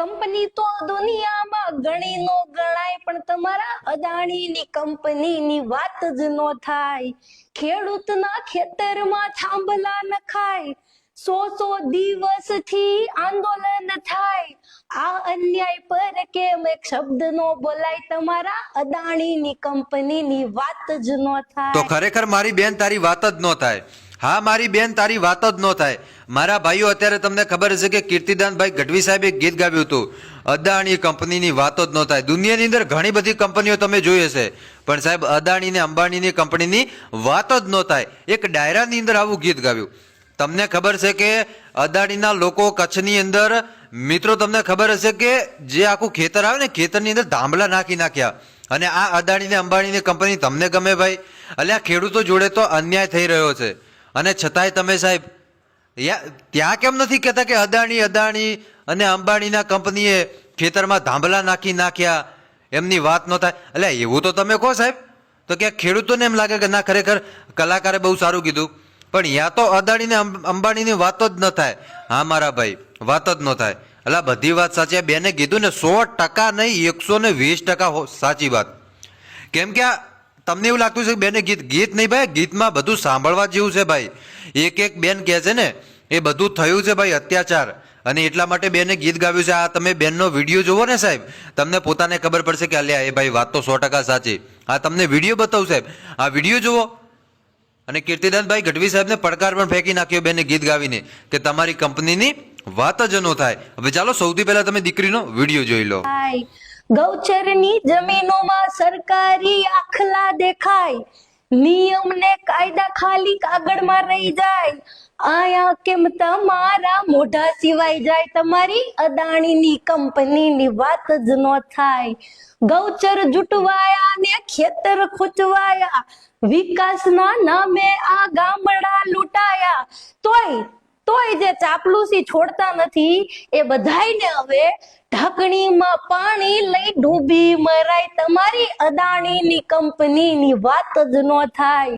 Company તો દુનિયામાં ગણી નો ગણાય પણ તમારા અદાણીની કંપનીની વાત જ નો થાય. ખેડૂતના ખેતરમાં થાંભલા નખાય. સો સો દિવસથી આંદોલન થાય. આ અન્યાય પર કેમ એક શબ્દ નો બોલાય? તમારા અદાણીની કંપનીની વાત જ નો તો થાય. ખરેખર મારી બેન તારી વાત જ ન થાય. હા, મારી બેન, તારી વાત જ ન થાય. મારા ભાઈઓ અત્યારે તમને ખબર હશે કે કીર્તિદાનભાઈ ગઢવી સાહેબે ગીત ગાવ્યું હતું. અદાણી કંપનીની વાતો જ ન થાય. દુનિયાની અંદર ઘણી બધી કંપનીઓ તમે જોઈ હશે. પણ સાહેબ અદાણી ને અંબાણીની કંપનીની વાત જ ન થાય. એક ડાયરાની અંદર આવું ગીત ગાવ્યું. તમને ખબર છે કે અદાણીના લોકો કચ્છની અંદર, મિત્રો, તમને ખબર હશે કે જે આખું ખેતર આવે ને, ખેતરની અંદર ધાંભલા નાખી નાખ્યા. અને આ અદાણીને, અંબાણીની કંપની તમને ગમે ભાઈ? એટલે આ ખેડૂતો જોડે તો અન્યાય થઈ રહ્યો છે. અને છતાંય તમે સાહેબ ત્યાં કેમ નથી કહેતા કે અદાણી અદાણી અને અંબાણીના કંપનીએ ખેતરમાં ધાંભલા નાખી નાખ્યા, એમની વાત ન થાય. એટલે એવું તો તમે કહો સાહેબ, તો કે ખેડૂતોને એમ લાગે કે ના, ખરેખર કલાકારે બહુ સારું કીધું. પણ યા તો અદાણીને અંબાણીની વાતો જ ન થાય. હા મારા ભાઈ, વાત જ ન થાય. એટલે બધી વાત સાચી બેને કીધું ને સો ટકા નહીં, એકસો ને વીસ ટકા સાચી વાત. કેમ કે આ તમને એવું લાગતું છે કે બેને ગીત ગીત નહીં ભાઈ, ગીતમાં બધું સાંભળવા જેવું છે ભાઈ. એક એક બેન કહે છે ને, એ બધું થયું છે ભાઈ અત્યાચાર. અને એટલા માટે બેને ગીત ગાવ્યું છે. આ તમે બેનનો વીડિયો જોવો ને સાહેબ, તમને પોતાને ખબર પડશે કે અલ્યા, એ ભાઈ વાત તો સો ટકા સાચી. આ તમને વીડિયો બતાવું સાહેબ. આ વીડિયો જુઓ અને કીર્તિદાનભાઈ ગઢવી સાહેબને પડકાર પણ ફેંકી નાખ્યો બેને ગીત ગાવીને, કે તમારી કંપનીની વાત જ ન થાય. હવે ચાલો સૌથી પહેલા તમે દીકરીનો વીડિયો જોઈ લો. ગૌચરની જમીનોમાં સરકારી આખલા દેખાય. નિયમ ને કાયદા ખાલી કાગળમાં રહી જાય. આયા કેમ તમારા મોઢા સિવાય જાય? તમારી અદાણીની કંપનીની વાત જ ન થાય. ગૌચર જૂટવાયા ને ખેતર ખૂચવાયા. વિકાસના નામે આ ગામડા લૂંટાયા. તોય તોય જે ચાપલુસી છોડતા નથી, એ બધાયને હવે ઢાંકણીમાં પાણી લઈ ડૂબી મરાય. તમારી અદાણીની કંપનીની વાત જ ન થાય.